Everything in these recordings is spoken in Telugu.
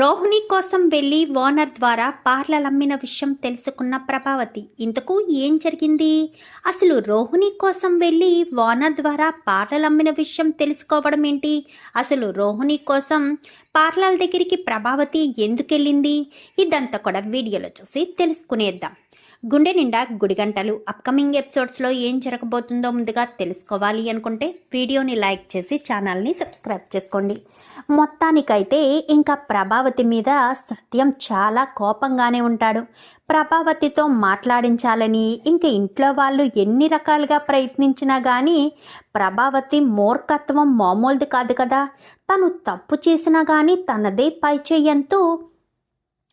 రోహిణి కోసం వెళ్ళి ఓనర్ ద్వారా పార్లలమ్మిన అమ్మిన విషయం తెలుసుకున్న ప్రభావతి ఇంతకు ఏం జరిగింది? అసలు రోహిణి కోసం వెళ్ళి ఓనర్ ద్వారా పార్లర్ అమ్మిన విషయం తెలుసుకోవడం ఏంటి? అసలు రోహిణి కోసం పార్లర్ దగ్గరికి ప్రభావతి ఎందుకెళ్ళింది? ఇదంతా కూడా వీడియోలో చూసి తెలుసుకునేద్దాం. గుండె నిండా గుడిగంటలు. అప్కమింగ్ ఎపిసోడ్స్లో ఏం జరగబోతుందో ముందుగా తెలుసుకోవాలి అనుకుంటే వీడియోని లైక్ చేసి ఛానల్ని సబ్స్క్రైబ్ చేసుకోండి. మొత్తానికైతే ఇంకా ప్రభావతి మీద సత్యం చాలా కోపంగానే ఉంటాడు. ప్రభావతితో మాట్లాడించాలని ఇంకా ఇంట్లో వాళ్ళు ఎన్ని రకాలుగా ప్రయత్నించినా కానీ ప్రభావతి మూర్ఖత్వం మామూలుది కాదు కదా. తను తప్పు చేసినా కానీ తనదే పై చెయ్యంతూ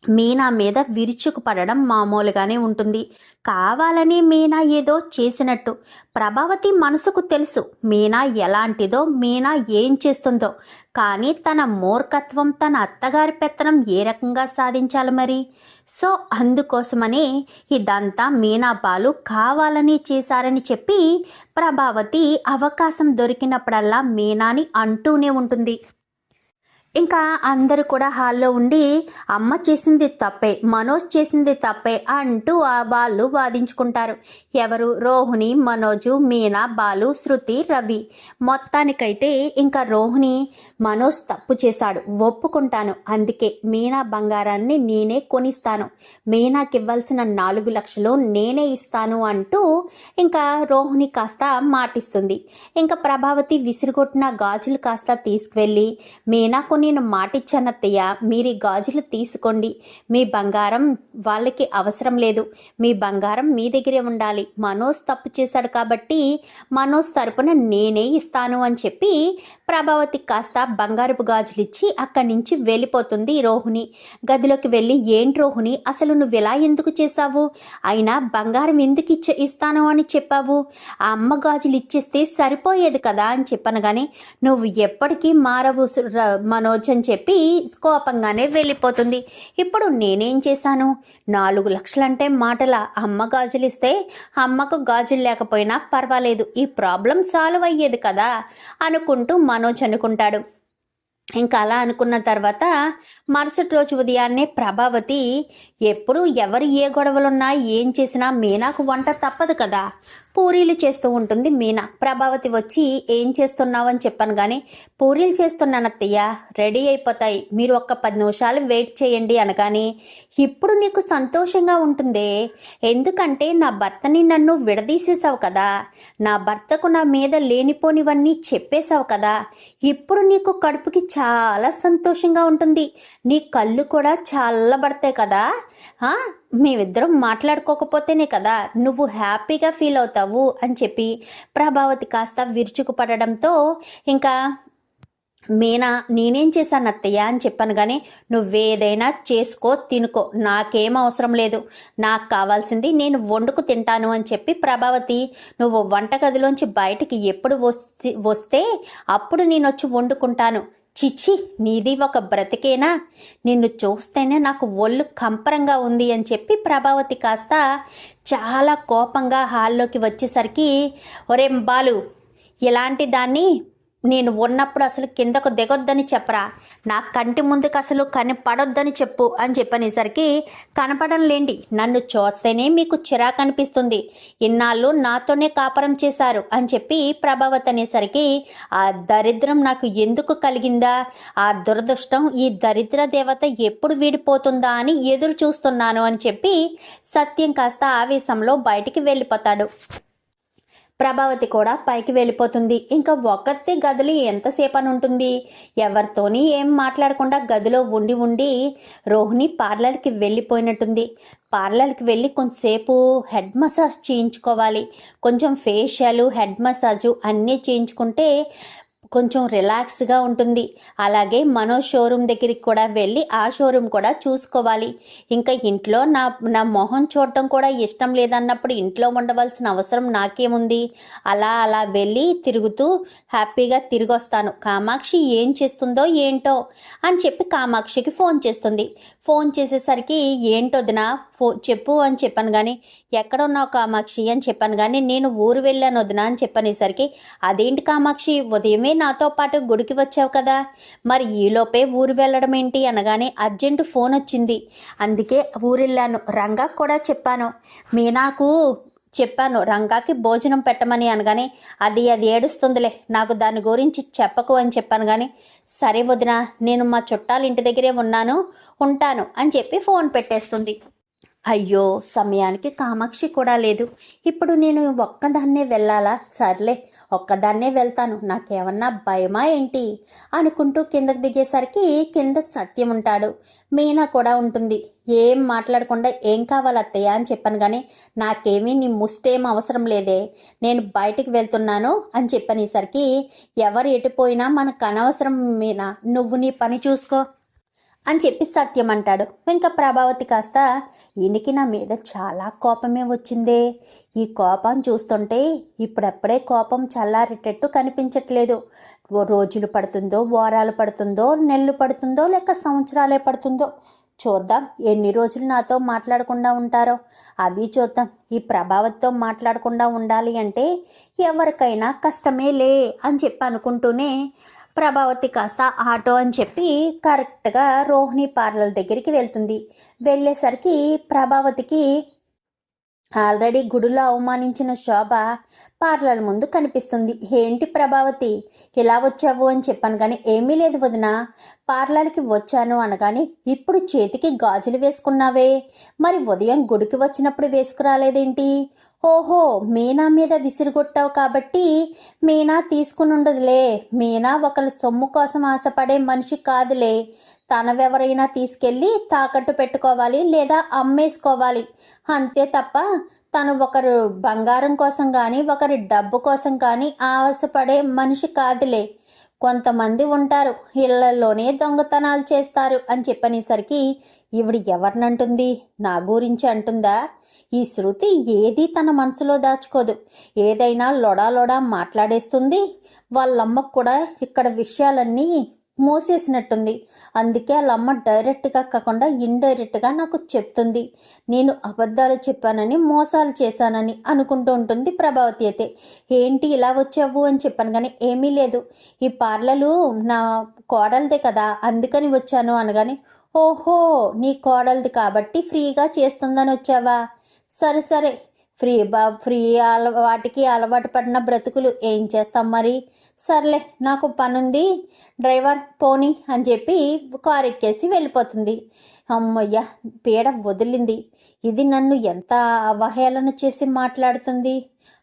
మీనా మీద విరుచుకుపడడం మామూలుగానే ఉంటుంది. కావాలని మీనా ఏదో చేసినట్టు. ప్రభావతి మనసుకు తెలుసు మీనా ఎలాంటిదో మీనా ఏం చేస్తుందో. కానీ తన మూర్ఖత్వం తన అత్తగారి పెత్తనం ఏ రకంగా సాధించాలి మరి? సో అందుకోసమనే ఇదంతా మీనా బాలు కావాలని చేశారని చెప్పి ప్రభావతి అవకాశం దొరికినప్పుడల్లా మీనాని అంటూనే ఉంటుంది. ఇంకా అందరూ కూడా హాల్లో ఉండి అమ్మ చేసింది తప్పే మనోజ్ చేసింది తప్పే అంటూ ఆ వాళ్ళు వాదించుకుంటారు. ఎవరు? రోహిణి మనోజు మీనా బాలు శృతి రవి. మొత్తానికైతే ఇంకా రోహిణి మనోజ్ తప్పు చేశాడు. ఒప్పుకుంటాను. అందుకే మీనా బంగారాన్ని నేనే కొనిస్తాను. మీనాకి ఇవ్వాల్సిన నాలుగు లక్షలు నేనే ఇస్తాను అంటూ ఇంకా రోహిణి కాస్త మాటిస్తుంది. ఇంకా ప్రభావతి విసిరిగొట్టిన గాజులు కాస్త తీసుకువెళ్ళి మీనాకు నేను మాటిచ్చానత్తయ్య మీరు గాజులు తీసుకోండి. మీ బంగారం వాళ్ళకి అవసరం లేదు. మీ బంగారం మీ దగ్గరే ఉండాలి. మనోజ్ తప్పు చేశాడు కాబట్టి మనోజ్ తరపున నేనే ఇస్తాను అని చెప్పి ప్రభావతి కాస్త బంగారపు గాజులు ఇచ్చి అక్కడి నుంచి వెళ్ళిపోతుంది రోహిణి. గదిలోకి వెళ్ళి ఏంటి రోహిణి అసలు నువ్వు ఇలా ఎందుకు చేశావు? అయినా బంగారం ఎందుకు ఇచ్చ ఇస్తాను అని చెప్పావు? ఆ అమ్మ గాజులు ఇచ్చేస్తే సరిపోయేది కదా? అని చెప్పను కానీ నువ్వు ఎప్పటికీ మారవు మనో మనోజ్ అని చెప్పి కోపంగానే వెళ్ళిపోతుంది. ఇప్పుడు నేనేం చేశాను? నాలుగు లక్షలంటే మాటల అమ్మ గాజులు ఇస్తే అమ్మకు గాజులు లేకపోయినా పర్వాలేదు. ఈ ప్రాబ్లం సాల్వ్ అయ్యేది కదా అనుకుంటూ మనోజ్ అనుకుంటాడు. ఇంకా అలా అనుకున్న తర్వాత మరుసటి రోజు ఉదయాన్నే ప్రభావతి ఎప్పుడు ఎవరు ఏ గొడవలున్నా ఏం చేసినా మీనాకు వంట తప్పదు కదా. పూరీలు చేస్తూ ఉంటుంది మీనా. ప్రభావతి వచ్చి ఏం చేస్తున్నావని చెప్పాను కానీ పూరీలు చేస్తున్నాను అత్తయ్య రెడీ అయిపోతాయి. మీరు ఒక్క పది నిమిషాలు వెయిట్ చేయండి అనగాని ఇప్పుడు నీకు సంతోషంగా ఉంటుందే. ఎందుకంటే నా భర్తని నన్ను విడదీసేసావు కదా. నా భర్తకు నా మీద లేనిపోనివన్నీ చెప్పేశావు కదా. ఇప్పుడు నీకు కడుపుకి చాలా సంతోషంగా ఉంటుంది. నీ కళ్ళు కూడా చల్లబడతాయి కదా. మేమిద్దరం మాట్లాడుకోకపోతేనే కదా నువ్వు హ్యాపీగా ఫీల్ అవుతావు అని చెప్పి ప్రభావతి కాస్త విరుచుకుపడడంతో ఇంకా మీనా నేనేం చేశాను అత్తయ్య? అని చెప్పాను కానీ నువ్వేదైనా చేసుకో తినుకో నాకేం అవసరం లేదు. నాకు కావాల్సింది నేను వండుకు తింటాను అని చెప్పి ప్రభావతి నువ్వు వంటగదిలోంచి బయటికి ఎప్పుడు వస్తే అప్పుడు నేను వచ్చి వండుకుంటాను. చిచ్చి నీది ఒక బ్రతికేనా? నిన్ను చూస్తేనే నాకు ఒళ్ళు కంపరంగా ఉంది అని చెప్పి ప్రభావతి కాస్త చాలా కోపంగా హాల్లోకి వచ్చేసరికి ఒరే బాలు ఇలాంటి దాన్ని నేను ఉన్నప్పుడు అసలు కిందకు దిగొద్దని చెప్పరా? నా కంటి ముందుకు అసలు కనపడొద్దని చెప్పు అని చెప్పనేసరికి కనపడం లేండి. నన్ను చూస్తేనే మీకు చిరాకు అనిపిస్తుంది. ఇన్నాళ్ళు నాతోనే కాపురం చేశారు అని చెప్పి ప్రభావత్ అనేసరికి ఆ దరిద్రం నాకు ఎందుకు కలిగిందా? ఆ దురదృష్టం ఈ దరిద్ర దేవత ఎప్పుడు వీడిపోతుందా అని ఎదురు చూస్తున్నాను అని చెప్పి సత్యం కాస్త ఆవేశంలో బయటికి వెళ్ళిపోతాడు. ప్రభావతి కూడా పైకి వెళ్ళిపోతుంది. ఇంకా ఒక్కతే గదిలో ఎంతసేపు అని ఉంటుంది ఎవరితోని ఏం మాట్లాడకుండా గదిలో ఉండి ఉండి రోహిణి పార్లర్కి వెళ్ళిపోయినట్టుంది. పార్లర్కి వెళ్ళి కొంతసేపు హెడ్ మసాజ్ చేయించుకోవాలి. కొంచెం ఫేషియల్ హెడ్ మసాజు అన్నీ చేయించుకుంటే కొంచెం రిలాక్స్గా ఉంటుంది. అలాగే మనో షోరూమ్ దగ్గరికి కూడా వెళ్ళి ఆ షోరూమ్ కూడా చూసుకోవాలి. ఇంకా ఇంట్లో నా నా మొహం చూడటం కూడా ఇష్టం లేదన్నప్పుడు ఇంట్లో ఉండవలసిన అవసరం నాకేముంది? అలా అలా వెళ్ళి తిరుగుతూ హ్యాపీగా తిరిగి వస్తాను కామాక్షి ఏం చేస్తుందో ఏంటో? అని చెప్పి కామాక్షికి ఫోన్ చేస్తుంది. ఫోన్ చేసేసరికి ఏంటొదినా ఫో చెప్పు అని చెప్పాను కానీ ఎక్కడున్నావు కామాక్షి అని చెప్పాను కానీ నేను ఊరు వెళ్ళాను వదినా అని చెప్పనేసరికి అదేంటి కామాక్షి ఉదయమే నాతో పాటు గుడికి వచ్చావు కదా మరి ఈలోపే ఊరు వెళ్ళడం ఏంటి? అనగానే అర్జెంటు ఫోన్ వచ్చింది అందుకే ఊరెళ్ళాను రంగా కూడా చెప్పాను మీనాకు చెప్పాను రంగాకి భోజనం పెట్టమని అనగానే అది అది ఏడుస్తుందిలే నాకు దాని గురించి చెప్పకు అని చెప్పాను కానీ సరే వదిన నేను మా చుట్టాల ఇంటి దగ్గరే ఉన్నాను ఉంటాను అని చెప్పి ఫోన్ పెట్టేస్తుంది. అయ్యో సమయానికి కామాక్షి కూడా లేదు. ఇప్పుడు నేను ఒక్కదాన్నే వెళ్ళాలా? సర్లే ఒక్కదాన్నే వెళ్తాను. నాకేమన్నా భయమా ఏంటి? అనుకుంటూ కిందకు దిగేసరికి కింద సత్యం ఉంటాడు. మీనా కూడా ఉంటుంది. ఏం మాట్లాడకుండా ఏం కావాలత్తయ్య అని చెప్పాను కానీ నాకేమీ నీ ముస్టేం అవసరం లేదే. నేను బయటికి వెళ్తున్నాను అని చెప్పనేసరికి ఎవరు ఎటుపోయినా మనకు అనవసరం మీనా. నువ్వు నీ పని చూసుకో. అని చెప్పి సత్యం అంటాడు. ఇంకా ప్రభావతి కాస్త ఈయనకి నా మీద చాలా కోపమే వచ్చిందే. ఈ కోపం చూస్తుంటే ఇప్పుడప్పుడే కోపం చల్లారేటట్టు కనిపించట్లేదు. రోజులు పడుతుందో వారాలు పడుతుందో నెలలు పడుతుందో లేక సంవత్సరాలే పడుతుందో. చూద్దాం ఎన్ని రోజులు నాతో మాట్లాడకుండా ఉంటారో. అది చూద్దాం. ఈ ప్రభావతితో మాట్లాడకుండా ఉండాలి అంటే ఎవరికైనా కష్టమే లే అని చెప్పి అనుకుంటూనే ప్రభావతి కాస్త ఆటో అని చెప్పి కరెక్ట్గా రోహిణి పార్లర్ దగ్గరికి వెళ్తుంది. వెళ్ళేసరికి ప్రభావతికి ఆల్రెడీ గుడిలో అవమానించిన శోభ పార్లర్ ముందు కనిపిస్తుంది. ఏంటి ప్రభావతి ఇలా వచ్చావు అని చెప్పాను కానీ ఏమీ లేదు వదిన. పార్లర్కి వచ్చాను అనగానే ఇప్పుడు చేతికి గాజులు వేసుకున్నావే. మరి ఉదయం గుడికి వచ్చినప్పుడు వేసుకురాలేదేంటి? ఓహో మీనా మీద విసిరిగొట్టావు కాబట్టి మీనా తీసుకుని ఉండదులే మీనా ఒకళ్ళ సొమ్ము కోసం ఆశపడే మనిషి కాదులే. తనవెవరైనా తీసుకెళ్ళి తాకట్టు పెట్టుకోవాలి లేదా అమ్మేసుకోవాలి. అంతే తప్ప తను ఒకరు బంగారం కోసం కానీ ఒకరి డబ్బు కోసం కానీ ఆశపడే మనిషి కాదులే. కొంతమంది ఉంటారు ఇళ్ళలోనే దొంగతనాలు చేస్తారు అని చెప్పనేసరికి ఈవిడ ఎవరినంటుంది? నా గురించి అంటుందా? ఈ శృతి ఏది తన మనసులో దాచుకోదు. ఏదైనా లొడా మాట్లాడేస్తుంది. వాళ్ళమ్మకు కూడా ఇక్కడ విషయాలన్నీ మోసేసినట్టుంది. అందుకే వాళ్ళమ్మ డైరెక్ట్గా కాకుండా ఇండైరెక్ట్గా నాకు చెప్తుంది. నేను అబద్ధాలు చెప్పానని మోసాలు చేశానని అనుకుంటూ ఉంటుంది ప్రభావతి అయితే. ఏంటి ఇలా వచ్చావు అని చెప్పాను కానీ ఏమీ లేదు. ఈ పార్లలు నా కోడలదే కదా అందుకని వచ్చాను అనగానే ఓహో నీ కోడలది కాబట్టి ఫ్రీగా చేస్తుందని వచ్చావా? సరే సరే. ఫ్రీ బా ఫ్రీ అల వాటికి అలవాటు పడిన బ్రతుకులు ఏం చేస్తాం మరి? సర్లే నాకు పనుంది. డ్రైవర్ పోనీ అని చెప్పి కారు ఎక్కేసి వెళ్ళిపోతుంది. అమ్మయ్య పీడ వదిలింది. ఇది నన్ను ఎంత అవహేళన చేసి మాట్లాడుతుంది?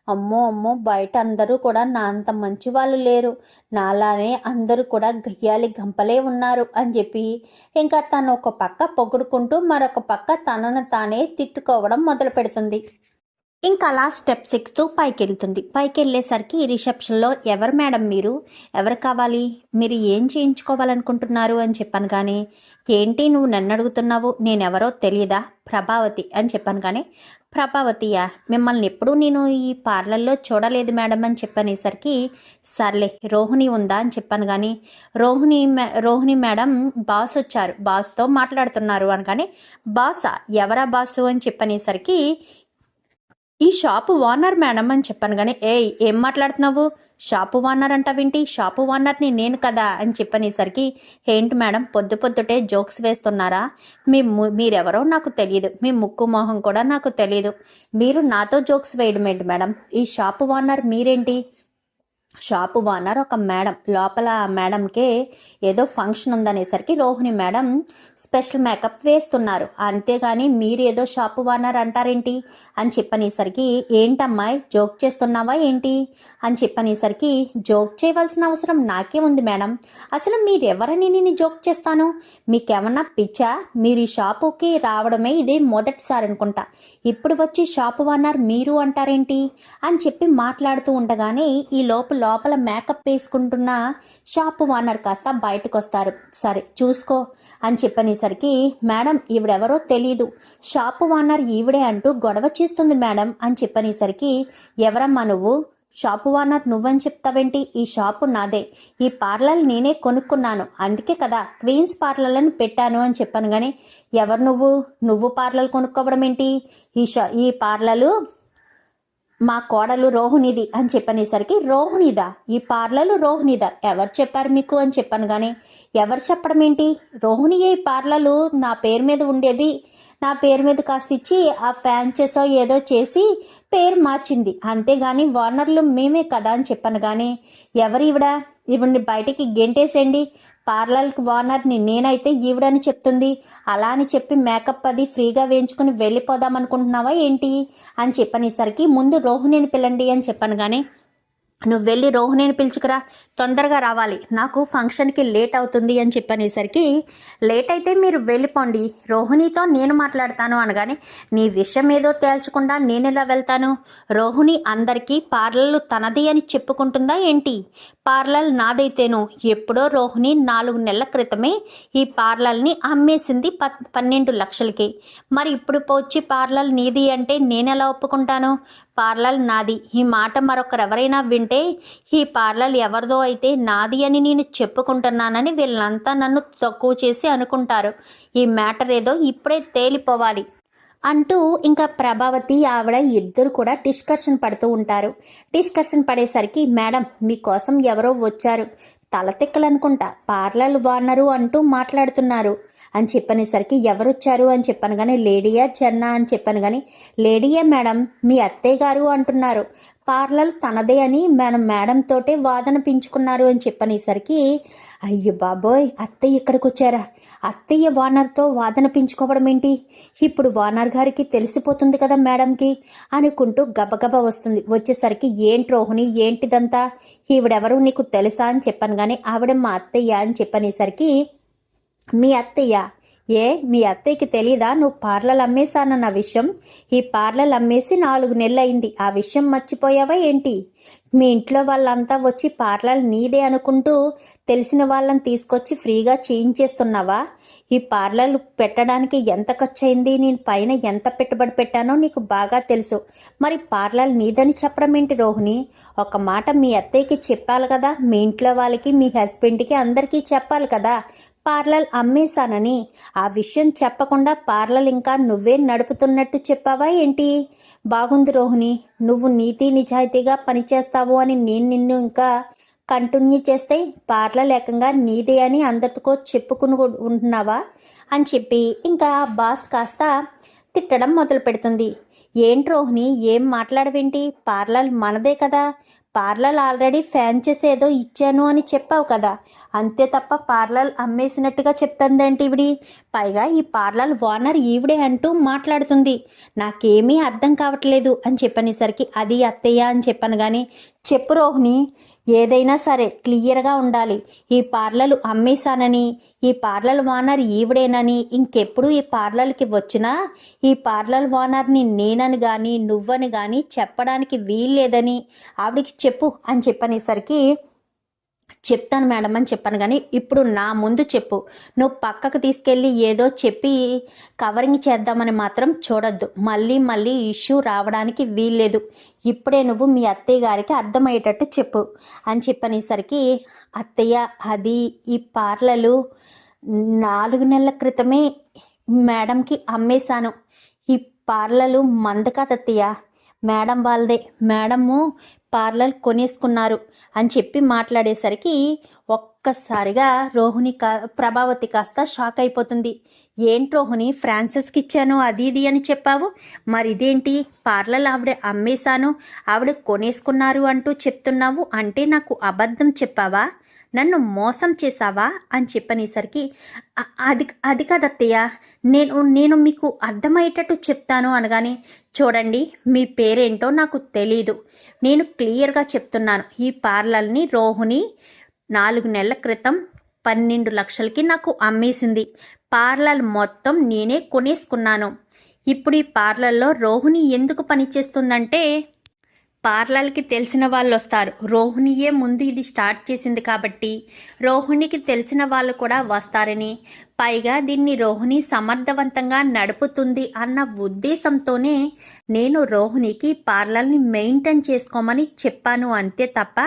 అమ్మో అమ్మో బయట అందరూ కూడా నా అంత మంచి వాళ్ళు లేరు. నాలానే అందరూ కూడా గయ్యాలి గంపలే ఉన్నారు అని చెప్పి ఇంకా తను ఒక పక్క పొగుడుకుంటూ మరొక పక్క తనను తానే తిట్టుకోవడం మొదలు పెడుతుంది ఇంకా అలా స్టెప్స్ ఎక్కుతూ పైకి వెళ్తుంది పైకి వెళ్ళేసరికి రిసెప్షన్లో ఎవరు మేడం మీరు? ఎవరు కావాలి? మీరు ఏం చేయించుకోవాలనుకుంటున్నారు? అని చెప్పాను కానీ ఏంటి నువ్వు నన్ను అడుగుతున్నావు? నేనెవరో తెలియదా ప్రభావతి అని చెప్పాను కానీ ప్రభావతియా మిమ్మల్ని ఎప్పుడూ నేను ఈ పార్లర్లో చూడలేదు మేడం అని చెప్పనేసరికి సర్లే రోహిణి ఉందా? అని చెప్పాను కానీ రోహిణి రోహిణి మేడం బాస్ వచ్చారు. బాస్తో మాట్లాడుతున్నారు అనగానే బాసా ఎవరా బాసు? అని చెప్పనేసరికి ఈ షాపు ఓనర్ మేడం అని చెప్పాను కానీ ఏయ్ ఏం మాట్లాడుతున్నావు? షాపు ఓనర్ అంటావేంటి? షాపు ఓనర్ని నేను కదా అని చెప్పనేసరికి ఏంటి మేడం పొద్దు పొద్దుటే జోక్స్ వేస్తున్నారా? మీ మీరెవరో నాకు తెలియదు మీ ముక్కు మొహం కూడా నాకు తెలియదు మీరు నాతో జోక్స్ వేయడం ఏంటి మేడం? ఈ షాపు ఓనర్ మీరేంటి? షాపు ఓనర్ ఒక మేడం. లోపల మేడంకే ఏదో ఫంక్షన్ ఉందనేసరికి రోహిణి మేడం స్పెషల్ మేకప్ వేస్తున్నారు. అంతేగాని మీరు ఏదో షాపు ఓనర్ అంటారేంటి? అని చెప్పనేసరికి ఏంటమ్మాయి జోక్ చేస్తున్నావా ఏంటి? అని చెప్పనేసరికి జోక్ చేయవలసిన అవసరం నాకే ఉంది మేడం. అసలు మీరెవరని నేను జోక్ చేస్తాను? మీకేమన్నా పిచ్చా? మీరు ఈ షాపుకి రావడమే ఇదే మొదటిసారి అనుకుంటా. ఇప్పుడు వచ్చి షాపు ఓనర్ మీరు అంటారేంటి? అని చెప్పి మాట్లాడుతూ ఉండగానే ఈ లోపల లోపల మేకప్ వేసుకుంటున్న షాప్ ఓనర్ కాస్త బయటకు వస్తారు సరే చూసుకో అని చెప్పనేసరికి మేడం ఈవిడెవరో తెలీదు. షాపు ఓనర్ ఈవిడే అంటూ గొడవ చేస్తుంది మేడం అని చెప్పనేసరికి ఎవరమ్మా నువ్వు? షాపు ఓనర్ నువ్వని చెప్తావేంటి? ఈ షాపు నాదే. ఈ పార్లర్ నేనే కొనుక్కున్నాను. అందుకే కదా క్వీన్స్ పార్లర్ అని పెట్టాను అని చెప్పాను కానీ ఎవరు నువ్వు? నువ్వు పార్లర్ కొనుక్కోవడం ఏంటి ఈ షా ఈ పార్లరు మా కోడలు రోహిణిది అని చెప్పనేసరికి రోహిణిదా? ఈ పార్లర్లు రోహిణిదా? ఎవరు చెప్పారు మీకు? అని చెప్పాను కానీ ఎవరు చెప్పడం ఏంటి? రోహిణియే ఈ పార్లర్లు నా పేరు మీద ఉండేది. నా పేరు మీద కాస్త ఇచ్చి ఆ ఫ్యాన్చెసో ఏదో చేసి పేరు మార్చింది. అంతేగాని ఓనర్లు మేమే కదా అని చెప్పాను కానీ ఎవరు ఈవిడ? ఈవిడ్ని బయటికి గెంటేసేయండి. పార్లర్కి ఓనర్ని నేనైతే ఈవిడని చెప్తుంది. అలా అని చెప్పి మేకప్ అది ఫ్రీగా వేయించుకుని వెళ్ళిపోదాం అనుకుంటున్నావా ఏంటి? అని చెప్పనేసరికి ముందు రోహిణిని పిల్లండి అని చెప్పాను కానీ నువ్వు వెళ్ళి రోహిణిని పిలుచుకురా. తొందరగా రావాలి. నాకు ఫంక్షన్కి లేట్ అవుతుంది అని చెప్పనేసరికి లేట్ అయితే మీరు వెళ్ళిపోండి. రోహిణితో నేను మాట్లాడతాను అనగానే నీ విషయం ఏదో తేల్చకుండా నేను ఎలా వెళ్తాను? రోహిణి అందరికీ పార్లర్లు తనది అని చెప్పుకుంటుందా ఏంటి? పార్లర్ నాదైతేను. ఎప్పుడో రోహిణి నాలుగు నెలల క్రితమే ఈ పార్లర్ని అమ్మేసింది ప పన్నెండు లక్షలకి. మరి ఇప్పుడు వచ్చి పార్లర్ నీది అంటే నేను ఎలా ఒప్పుకుంటాను? పార్లర్ నాది. ఈ మాట మరొకరెవరైనా వింటే ఈ పార్లర్ ఎవరిదో అయితే నాది అని నేను చెప్పుకుంటున్నానని వీళ్ళంతా నన్ను తక్కువ చేసి అనుకుంటారు. ఈ మ్యాటర్ ఏదో ఇప్పుడే తేలిపోవాలి అంటూ ఇంకా ప్రభావతి ఆవిడ ఇద్దరు కూడా డిస్కషన్ పడుతూ ఉంటారు. డిస్కషన్ పడేసరికి మేడం మీకోసం ఎవరో వచ్చారు. తలతిక్కలనుకుంటా. పార్లర్ వానరు అంటూ మాట్లాడుతున్నారు. అని చెప్పనేసరికి ఎవరొచ్చారు అని చెప్పాను కానీ లేడీయా చెన్నా అని చెప్పాను కానీ లేడీయే మేడం మీ అత్తయ్య గారు అంటున్నారు. పార్లర్ తనదే అని మనం మేడం తోటే వాదన పెంచుకున్నారు అని చెప్పనేసరికి అయ్యో బాబోయ్ అత్తయ్య ఇక్కడికి వచ్చారా అత్తయ్య వానర్తో వాదన పెంచుకోవడం ఏంటి? ఇప్పుడు వానర్ గారికి తెలిసిపోతుంది కదా మేడంకి అనుకుంటూ గబగబ వస్తుంది. వచ్చేసరికి ఏంటి రోహిణి ఏంటిదంతా? ఈవిడెవరు నీకు తెలుసా? అని చెప్పాను కానీ ఆవిడ మా అత్తయ్య అని చెప్పనేసరికి మీ అత్తయ్య ఏ మీ అత్తయ్యకి తెలీదా? నువ్వు పార్లలు అమ్మేశానన్న విషయం. ఈ పార్లర్ అమ్మేసి నాలుగు నెలలైంది ఆ విషయం మర్చిపోయావా ఏంటి? మీ ఇంట్లో వాళ్ళంతా వచ్చి పార్లర్ నీదే అనుకుంటూ తెలిసిన వాళ్ళని తీసుకొచ్చి ఫ్రీగా చేయించేస్తున్నావా? ఈ పార్లర్ పెట్టడానికి ఎంత ఖర్చు అయింది నేను పైన ఎంత పెట్టుబడి పెట్టానో నీకు బాగా తెలుసు. మరి పార్లర్ నీదని చెప్పడం ఏంటి రోహిణి? ఒక మాట మీ అత్తయ్యకి చెప్పాలి కదా. మీ ఇంట్లో వాళ్ళకి మీ హస్బెండ్కి అందరికీ చెప్పాలి కదా. పార్లర్ అమ్మేశానని. ఆ విషయం చెప్పకుండా పార్లర్ ఇంకా నువ్వే నడుపుతున్నట్టు చెప్పావా ఏంటి? బాగుంది రోహిణి నువ్వు నీతి నిజాయితీగా పనిచేస్తావు అని నేను నిన్ను ఇంకా కంటిన్యూ చేస్తే పార్లర్ ఏకంగా నీదే అని అందరితో చెప్పుకుని ఉంటున్నావా? అని చెప్పి ఇంకా బాస్ కాస్త తిట్టడం మొదలు పెడుతుంది. ఏంటి రోహిణి ఏం మాట్లాడవేంటి? పార్లర్ మనదే కదా. పార్లర్ ఆల్రెడీ ఫ్యాన్ చేసేదో ఇచ్చాను అని చెప్పావు కదా. అంతే తప్ప పార్లర్ అమ్మేసినట్టుగా చెప్తుందేంటి ఈవిడి పైగా ఈ పార్లర్ ఓనర్ ఈవిడే అంటూ మాట్లాడుతుంది. నాకేమీ అర్థం కావట్లేదు అని చెప్పనేసరికి అది అత్తయ్య అని చెప్పాను కానీ చెప్పు రోహిణి ఏదైనా సరే క్లియర్గా ఉండాలి. ఈ పార్లర్లు అమ్మేశానని ఈ పార్లర్ ఓనర్ ఈవిడేనని ఇంకెప్పుడు ఈ పార్లర్కి వచ్చినా ఈ పార్లర్ ఓనర్ని నేనని కానీ నువ్వని కానీ చెప్పడానికి వీల్లేదని ఆవిడికి చెప్పు అని చెప్పనేసరికి చెప్తాను మేడం అని చెప్పాను కానీ ఇప్పుడు నా ముందు చెప్పు. నువ్వు పక్కకు తీసుకెళ్ళి ఏదో చెప్పి కవరింగ్ చేద్దామని మాత్రం చూడొద్దు. మళ్ళీ మళ్ళీ ఇష్యూ రావడానికి వీల్లేదు. ఇప్పుడే నువ్వు మీ అత్తయ్య గారికి అర్థమయ్యేటట్టు చెప్పు అని చెప్పనేసరికి అత్తయ్య అది ఈ పార్లలు నాలుగు నెలల క్రితమే మేడంకి అమ్మేశాను. ఈ పార్లలు మంద కాదత్తయ్య మేడం వాళ్ళదే. మేడము పార్లర్ కొనేసుకున్నారు అని చెప్పి మాట్లాడేసరికి ఒక్కసారిగా రోహిణి కా ప్రభావతి కాస్త షాక్ అయిపోతుంది. ఏంటి రోహిణి ఫ్రాన్సిస్కి ఇచ్చాను అది ఇది అని చెప్పావు? మరి ఇదేంటి పార్లర్ ఆవిడ అమ్మేశాను ఆవిడ కొనేసుకున్నారు అంటూ చెప్తున్నావు అంటే నాకు అబద్ధం చెప్పావా? నన్ను మోసం చేశావా? అని చెప్పనేసరికి అది అది కాదత్తయ్య నేను నేను మీకు అర్థమయ్యేటట్టు చెప్తాను అనగానే చూడండి మీ పేరేంటో నాకు తెలీదు. నేను క్లియర్గా చెప్తున్నాను. ఈ పార్లర్ని రోహుని నాలుగు నెలల క్రితం పన్నెండు లక్షలకి నాకు అమ్మేసింది. పార్లర్ మొత్తం నేనే కొనేసుకున్నాను. ఇప్పుడు ఈ పార్లర్లో రోహిణి ఎందుకు పనిచేస్తుందంటే పార్లర్కి తెలిసిన వాళ్ళు వస్తారు రోహిణియే ముందు ఇది స్టార్ట్ చేసింది కాబట్టి రోహిణికి తెలిసిన వాళ్ళు కూడా వస్తారని పైగా దీన్ని రోహిణి సమర్థవంతంగా నడుపుతుంది అన్న ఉద్దేశంతోనే నేను రోహిణికి పార్లర్ని మెయింటైన్ చేసుకోమని చెప్పాను అంతే తప్ప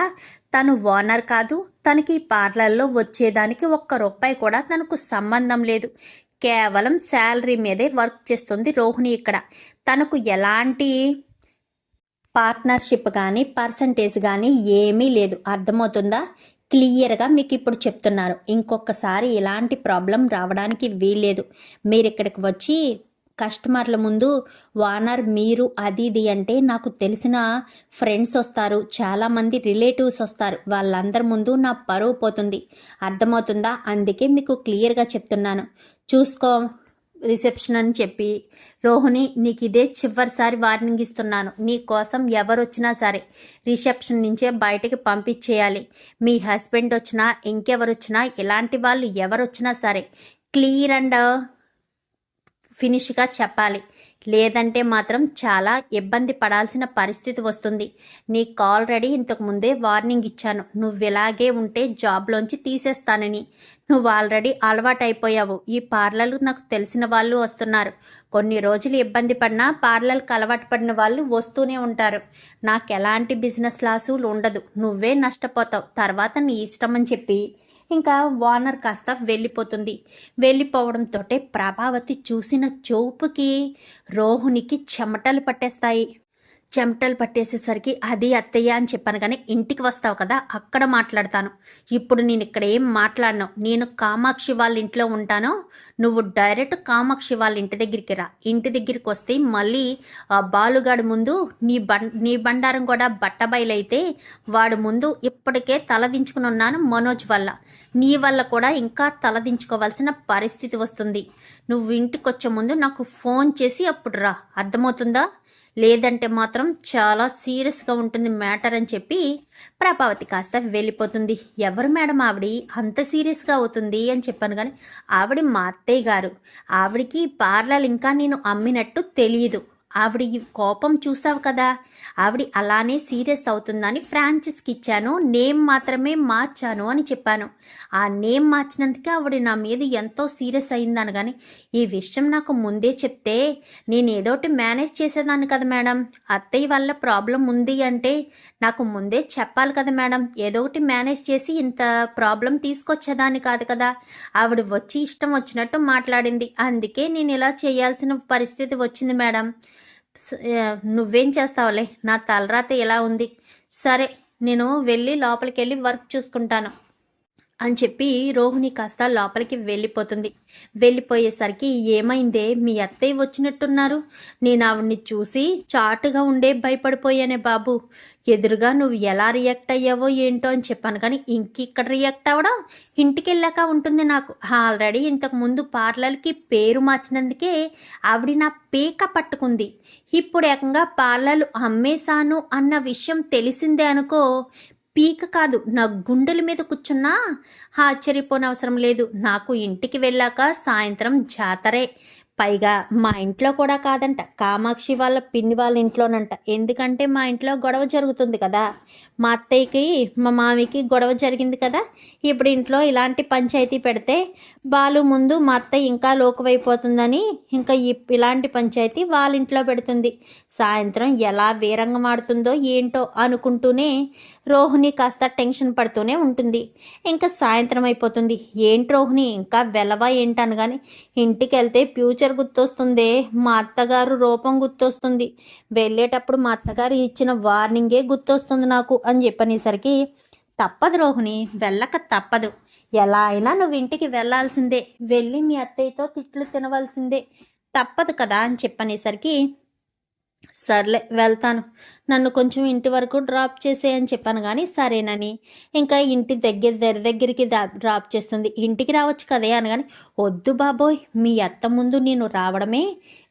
తను ఓనర్ కాదు. తనకి పార్లర్లో వచ్చేదానికి ఒక్క రూపాయి కూడా తనకు సంబంధం లేదు. కేవలం శాలరీ మీదే వర్క్ చేస్తుంది రోహిణి ఇక్కడ. తనకు ఎలాంటి పార్ట్నర్షిప్ కానీ పర్సంటేజ్ కానీ ఏమీ లేదు. అర్థమవుతుందా? క్లియర్గా మీకు ఇప్పుడు చెప్తున్నారు. ఇంకొకసారి ఇలాంటి ప్రాబ్లం రావడానికి వీల్లేదు. మీరు ఇక్కడికి వచ్చి కస్టమర్ల ముందు వానర్ మీరు అది ఇది అంటే నాకు తెలిసిన ఫ్రెండ్స్ వస్తారు. చాలామంది రిలేటివ్స్ వస్తారు. వాళ్ళందరి ముందు నా పరువు పోతుంది. అర్థమవుతుందా? అందుకే మీకు క్లియర్గా చెప్తున్నాను. చూసుకో. రిసెప్షన్ అని చెప్పి రోహిణి నీకు ఇదే చివరిసారి వార్నింగ్ ఇస్తున్నాను. నీ కోసం ఎవరు వచ్చినా సరే రిసెప్షన్ నుంచే బయటకి పంపించేయాలి. మీ హస్బెండ్ వచ్చినా ఇంకెవరు వచ్చినా ఇలాంటి వాళ్ళు ఎవరు వచ్చినా సరే క్లియర్ అండ్ ఫినిష్గా చెప్పాలి. లేదంటే మాత్రం చాలా ఇబ్బంది పడాల్సిన పరిస్థితి వస్తుంది. నీకు ఆల్రెడీ ఇంతకు ముందే వార్నింగ్ ఇచ్చాను. నువ్వు ఇలాగే ఉంటే జాబ్లోంచి తీసేస్తానని. నువ్వు ఆల్రెడీ అలవాటైపోయావు. ఈ పార్లర్లు నాకు తెలిసిన వాళ్ళు వస్తున్నారు. కొన్ని రోజులు ఇబ్బంది పడినా పార్లర్కి అలవాటు పడిన వాళ్ళు వస్తూనే ఉంటారు. నాకు ఎలాంటి బిజినెస్ లాసులు ఉండదు. నువ్వే నష్టపోతావు. తర్వాత నీ ఇష్టం అని చెప్పి ఇంకా వానర్ కాస్త వెళ్ళిపోతుంది. వెళ్ళిపోవడంతో ప్రభావతి చూసిన చూపుకి రోహునికి చెమటలు పట్టేస్తాయి. చెమటలు పట్టేసేసరికి అది అత్తయ్య అని చెప్పాను కానీ ఇంటికి వస్తావు కదా అక్కడ మాట్లాడతాను. ఇప్పుడు నేను ఇక్కడ ఏం మాట్లాడను. నేను కామాక్షి వాళ్ళ ఇంట్లో ఉంటాను. నువ్వు డైరెక్ట్ కామాక్షి వాళ్ళ ఇంటి దగ్గరికి రా. ఇంటి దగ్గరికి వస్తే మళ్ళీ ఆ బాలుగాడి ముందు నీ బం నీ బండారం కూడా బట్టబయలైతే వాడు ముందు ఇప్పటికే తలదించుకుని ఉన్నాను మనోజ్ వల్ల. నీ వల్ల కూడా ఇంకా తలదించుకోవాల్సిన పరిస్థితి వస్తుంది. నువ్వు ఇంటికొచ్చే ముందు నాకు ఫోన్ చేసి అప్పుడు రా. అర్థమవుతుందా? లేదంటే మాత్రం చాలా సీరియస్గా ఉంటుంది మ్యాటర్ అని చెప్పి ప్రభావతి కాస్త వెళ్ళిపోతుంది. ఎవరు మేడం ఆవిడ? అంత సీరియస్గా అవుతుంది అని చెప్పాను కానీ ఆవిడ మా అత్తయ్య గారు. ఆవిడికి పార్లర్ ఇంకా నేను అమ్మినట్టు తెలియదు ఆవిడ కోపం చూసావు కదా? ఆవిడ అలానే సీరియస్ అవుతుందని ఫ్రాంచిస్కి ఇచ్చాను. నేమ్ మాత్రమే మార్చాను అని చెప్పాను. ఆ నేమ్ మార్చినందుకే ఆవిడ నా మీద ఎంతో సీరియస్ అయిందని కానీ ఈ విషయం నాకు ముందే చెప్తే నేను ఏదోటి మేనేజ్ చేసేదాన్ని కదా మేడం? అత్తయ్య వల్ల ప్రాబ్లం ఉంది అంటే నాకు ముందే చెప్పాలి కదా మేడం? ఏదో ఒకటి మేనేజ్ చేసి ఇంత ప్రాబ్లం తీసుకొచ్చేదాన్ని కాదు కదా? ఆవిడ వచ్చి ఇష్టం వచ్చినట్టు మాట్లాడింది. అందుకే నేను ఇలా చేయాల్సిన పరిస్థితి వచ్చింది మేడం. నువ్వేం చేస్తావులే? నా తలరాత ఎలా ఉంది. సరే నేను వెళ్ళి లోపలికి వెళ్ళి వర్క్ చూసుకుంటాను. అని చెప్పి రోహిణి కాస్త లోపలికి వెళ్ళిపోతుంది. వెళ్ళిపోయేసరికి ఏమైందే? మీ అత్తయ్య వచ్చినట్టున్నారు. నేను ఆవిడ్ని చూసి చాటుగా ఉండే భయపడిపోయానే బాబు. ఎదురుగా నువ్వు ఎలా రియాక్ట్ అయ్యావో ఏంటో అని చెప్పాను కానీ ఇంకిక్కడ రియాక్ట్ అవ్వడం? ఇంటికి వెళ్ళాక ఉంటుంది నాకు. ఆల్రెడీ ఇంతకుముందు పార్లర్కి పేరు మార్చినందుకే ఆవిడ నా పీక పట్టుకుంది. ఇప్పుడు ఏకంగా పార్లర్లు అమ్మేశాను అన్న విషయం తెలిసిందే అనుకో పీక కాదు నా గుండెల మీద కూర్చున్నా? ఆశ్చర్యపోనవసరం లేదు. నాకు ఇంటికి వెళ్ళాక సాయంత్రం జాతరే. పైగా మా ఇంట్లో కూడా కాదంట. కామాక్షి వాళ్ళ పిన్ని వాళ్ళ ఇంట్లోనంట. ఎందుకంటే మా ఇంట్లో గొడవ జరుగుతుంది కదా. మా అత్తయ్యకి మా మామికి గొడవ జరిగింది కదా. ఇప్పుడు ఇంట్లో ఇలాంటి పంచాయతీ పెడితే బాలు ముందు మా అత్తయ్య ఇంకా లోకువైపోతుందని ఇంకా ఇలాంటి పంచాయతీ వాళ్ళ ఇంట్లో పెడుతుంది. సాయంత్రం ఎలా వీరంగం ఆడుతుందో ఏంటో అనుకుంటూనే రోహిణి కాస్త టెన్షన్ పడుతూనే ఉంటుంది. ఇంకా సాయంత్రం అయిపోతుంది. ఏంటి రోహిణి? ఇంకా వెలవా ఏంటనగాని ఇంటికి వెళ్తే ఫ్యూచర్ గుర్తొస్తుంది? మా అత్తగారు రూపం గుర్తొస్తుంది. వెళ్ళేటప్పుడు మా అత్తగారు ఇచ్చిన వార్నింగే గుర్తొస్తుంది నాకు అని చెప్పనేసరికి తప్పదు రోహిణి వెళ్ళక తప్పదు. ఎలా అయినా నువ్వు ఇంటికి వెళ్ళాల్సిందే. వెళ్ళి మీ అత్తయ్యతో తిట్లు తినవలసిందే. తప్పదు కదా అని చెప్పనేసరికి సర్లే వెళ్తాను. నన్ను కొంచెం ఇంటి వరకు డ్రాప్ చేసేయని చెప్పాను కానీ సరేనని. ఇంకా ఇంటి దగ్గర దగ్గర దగ్గరికి డ్రాప్ చేస్తుంది. ఇంటికి రావచ్చు కదే అనగాని వద్దు బాబోయ్ మీ అత్త ముందు నేను రావడమే.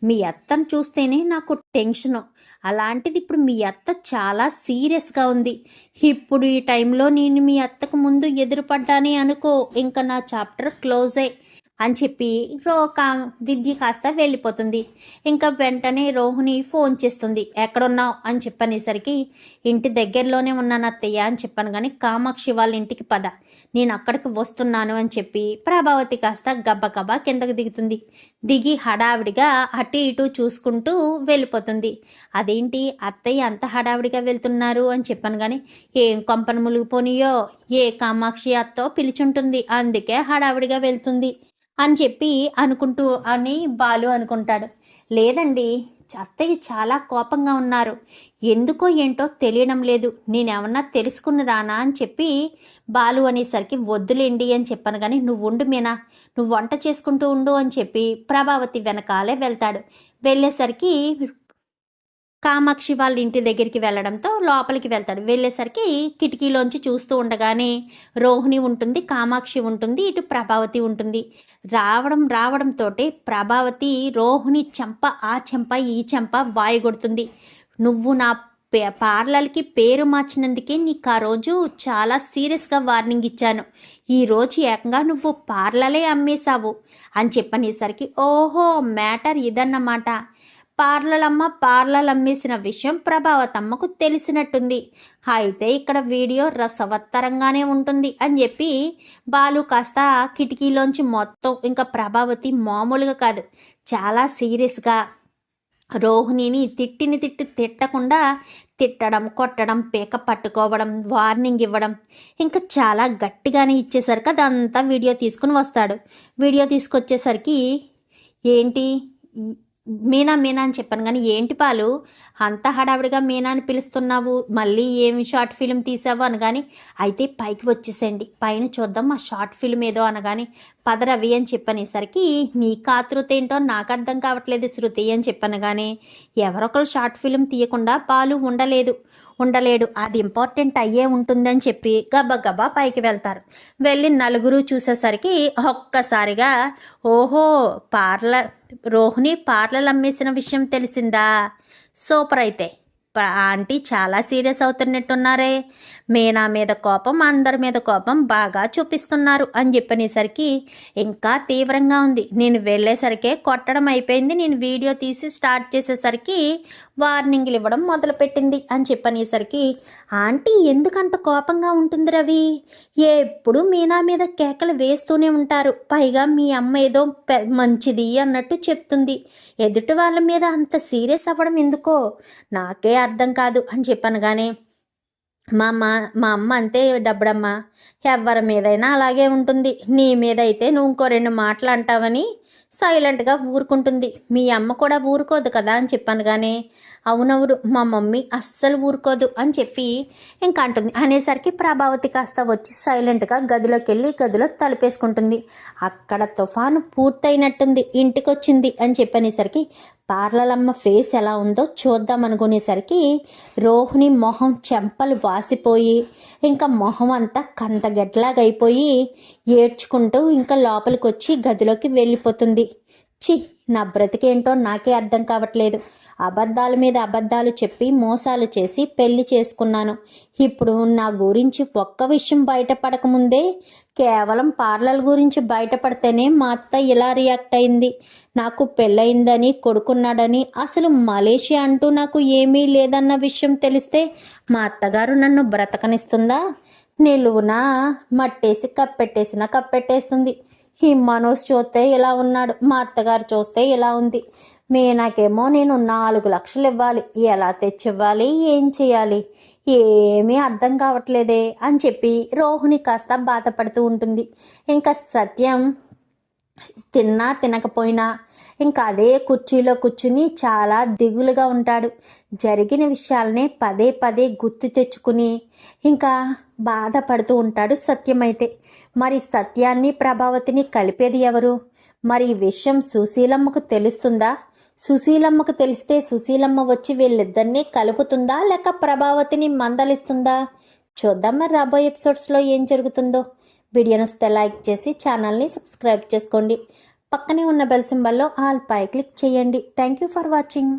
మీ అత్తను చూస్తేనే నాకు టెన్షను. అలాంటిది ఇప్పుడు మీ అత్త చాలా సీరియస్గా ఉంది. ఇప్పుడు ఈ టైంలో నేను మీ అత్తకు ముందు ఎదురుపడ్డానే అనుకో. ఇంకా నా చాప్టర్ క్లోజ్. అయ్యి అని చెప్పి ఒక విద్య కాస్త వెళ్ళిపోతుంది. ఇంకా వెంటనే రోహిణి ఫోన్ చేస్తుంది. ఎక్కడున్నావు? అని చెప్పనేసరికి ఇంటి దగ్గరలోనే ఉన్నాను అత్తయ్య అని చెప్పాను. కానీ కామాక్షి వాళ్ళ ఇంటికి పద. నేను అక్కడికి వస్తున్నాను అని చెప్పి ప్రభావతి కాస్త గబ్బగబ్బా కిందకు దిగుతుంది. దిగి హడావిడిగా అటు ఇటు చూసుకుంటూ వెళ్ళిపోతుంది. అదేంటి? అత్తయ్య అంత హడావిడిగా వెళ్తున్నారు అని చెప్పాను. కానీ ఏం కొంపను ములిగిపోనియో ఏ కామాక్షి అత్తో పిలిచుంటుంది? అందుకే హడావిడిగా వెళ్తుంది. అని చెప్పి అనుకుంటూ అని బాలు అనుకుంటాడు. లేదండి అత్తయ్య చాలా కోపంగా ఉన్నారు. ఎందుకో ఏంటో తెలియడం లేదు. నేనేమన్నా తెలుసుకుని రానా అని చెప్పి బాలు అనేసరికి వద్దులేండి అని చెప్పాను. కానీ నువ్వు ఉండు మీనా నువ్వు వంట చేసుకుంటూ ఉండు అని చెప్పి ప్రభావతి వెనకాలే వెళ్తాడు. వెళ్ళేసరికి కామాక్షి వాళ్ళ ఇంటి దగ్గరికి వెళ్ళడంతో లోపలికి వెళ్తాడు. వెళ్ళేసరికి కిటికీలోంచి చూస్తూ ఉండగానే రోహిణి ఉంటుంది కామాక్షి ఉంటుంది ఇటు ప్రభావతి ఉంటుంది. రావడం రావడంతో ప్రభావతి రోహిణి చెంప ఆ చెంప ఈ చెంప వాయగొడుతుంది. నువ్వు నా పే- పార్లర్కి పేరు మార్చినందుకే నీకు ఆ రోజు చాలా సీరియస్గా వార్నింగ్ ఇచ్చాను. ఈరోజు ఏకంగా నువ్వు పార్లలే అమ్మేశావు అని చెప్పనేసరికి ఓహో మ్యాటర్ ఇదన్నమాట. పార్లలమ్మ పార్లలమ్మేసిన విషయం ప్రభావతమ్మకు తెలిసినట్టుంది. అయితే ఇక్కడ వీడియో రసవత్తరంగానే ఉంటుంది అని చెప్పి బాలు కాస్త కిటికీలోంచి మొత్తం ఇంకా ప్రభావతి మామూలుగా కాదు చాలా సీరియస్గా రోహిణిని తిట్టిని తిట్టి తిట్టకుండా తిట్టడం కొట్టడం పేక పట్టుకోవడం వార్నింగ్ ఇవ్వడం ఇంకా చాలా గట్టిగానే ఇచ్చేసరికి అదంతా వీడియో తీసుకుని వస్తాడు. వీడియో తీసుకొచ్చేసరికి ఏంటి? మీనా మీనా అని చెప్పాను. కానీ ఏంటి పాలు? అంత హడావిడిగా మీనా అని పిలుస్తున్నావు. మళ్ళీ ఏమి షార్ట్ ఫిల్మ్ తీసావు అనగాని అయితే పైకి వచ్చేసేయండి. పైన చూద్దాం ఆ షార్ట్ ఫిల్మ్ ఏదో అనగాని పదరవి అని చెప్పనేసరికి నీ కాతృత ఏంటో నాకు అర్థం కావట్లేదు శృతి అని చెప్పనగానే ఎవరొకరు షార్ట్ ఫిల్మ్ తీయకుండా పాలు ఉండలేదు. ఉండలేడు. అది ఇంపార్టెంట్ అయ్యే ఉంటుందని చెప్పి గబా గబా పైకి వెళ్తారు. వెళ్ళి నలుగురు చూసేసరికి ఒక్కసారిగా ఓహో పార్లర్ రోహిణి పార్లర్ అమ్మేసిన విషయం తెలిసిందా? సూపర్ అయితే. ఆంటీ చాలా సీరియస్ అవుతున్నట్టున్నారే. మీనా మీద కోపం అందరి మీద కోపం బాగా చూపిస్తున్నారు అని చెప్పనేసరికి ఇంకా తీవ్రంగా ఉంది. నేను వెళ్ళేసరికే కొట్టడం అయిపోయింది. నేను వీడియో తీసి స్టార్ట్ చేసేసరికి వార్నింగ్లు ఇవ్వడం మొదలుపెట్టింది అని చెప్పనేసరికి ఆంటీ ఎందుకంత కోపంగా ఉంటుంది రవి? ఎప్పుడు మీనా మీద కేకలు వేస్తూనే ఉంటారు. పైగా మీ అమ్మ ఏదో పె- మంచిది అన్నట్టు చెప్తుంది. ఎదుటి వాళ్ళ మీద అంత సీరియస్ అవ్వడం ఎందుకో? నాకే అర్థం కాదు అని చెప్పనగానే మా అమ్మ మా అమ్మ అంతే డబ్బడమ్మ ఎవరి మీదైనా అలాగే ఉంటుంది. నీ మీద అయితే నువ్వు ఇంకో రెండు మాటలు అంటావని సైలెంట్గా ఊరుకుంటుంది. మీ అమ్మ కూడా ఊరుకోదు కదా అని చెప్పాను కానీ అవునవురు మా మమ్మీ అస్సలు ఊరుకోదు అని చెప్పి ఇంకా అంటుంది అనేసరికి ప్రభావతి కాస్త వచ్చి సైలెంట్గా గదిలోకి వెళ్ళి గదిలో తలుపేసుకుంటుంది. అక్కడ తుఫాను పూర్తయినట్టుంది ఇంటికి వచ్చింది అని చెప్పనేసరికి పార్లలమ్మ ఫేస్ ఎలా ఉందో చూద్దాం అనుకునేసరికి రోహిణి మొహం చెంపలు వాసిపోయి ఇంకా మొహం అంతా కందగడ్లాగా అయిపోయి ఏడ్చుకుంటూ ఇంకా లోపలికి వచ్చి గదిలోకి వెళ్ళిపోతుంది. చి నా బ్రతికేంటో నాకే అర్థం కావట్లేదు. అబద్ధాల మీద అబద్ధాలు చెప్పి మోసాలు చేసి పెళ్ళి చేసుకున్నాను. ఇప్పుడు నా గురించి ఒక్క విషయం బయటపడకముందే కేవలం పార్లర్ గురించి బయటపడితేనే మా అత్త ఇలా రియాక్ట్ అయింది. నాకు పెళ్ళయిందని కొడుకున్నాడని అసలు మలేషియా అంటూ నాకు ఏమీ లేదన్న విషయం తెలిస్తే మా అత్తగారు నన్ను బ్రతకనిస్తుందా? నిలువునా? మట్టేసి కప్పెట్టేసినా కప్పెట్టేస్తుంది. ఈ మనోజ్ చూస్తే ఇలా ఉన్నాడు. మా అత్తగారు చూస్తే ఇలా ఉంది. మీనాకేమో నేను నాలుగు లక్షలు ఇవ్వాలి. ఎలా తెచ్చివ్వాలి? ఏం చేయాలి? ఏమీ అర్థం కావట్లేదే అని చెప్పి రోహిణి కాస్త బాధపడుతూ ఉంటుంది. ఇంకా సత్యం తిన్నా తినకపోయినా ఇంకా అదే కుర్చీలో కూర్చుని చాలా దిగులుగా ఉంటాడు. జరిగిన విషయాలనే పదే పదే గుర్తు తెచ్చుకుని ఇంకా బాధపడుతూ ఉంటాడు సత్యమైతే. మరి సత్యాన్ని ప్రభావతిని కలిపేది ఎవరు? మరి ఈ విషయం సుశీలమ్మకు తెలుస్తుందా? సుశీలమ్మకు తెలిస్తే సుశీలమ్మ వచ్చి వీళ్ళిద్దరినీ కలుపుతుందా లేక ప్రభావతిని మందలిస్తుందా? చూద్దాం మరి రాబోయే ఎపిసోడ్స్లో ఏం జరుగుతుందో. వీడియో నచ్చితే లైక్ చేసి ఛానల్ని సబ్స్క్రైబ్ చేసుకోండి. పక్కనే ఉన్న బెల్ సింబల్లో ఆల్ పై క్లిక్ చేయండి. Thank you for watching.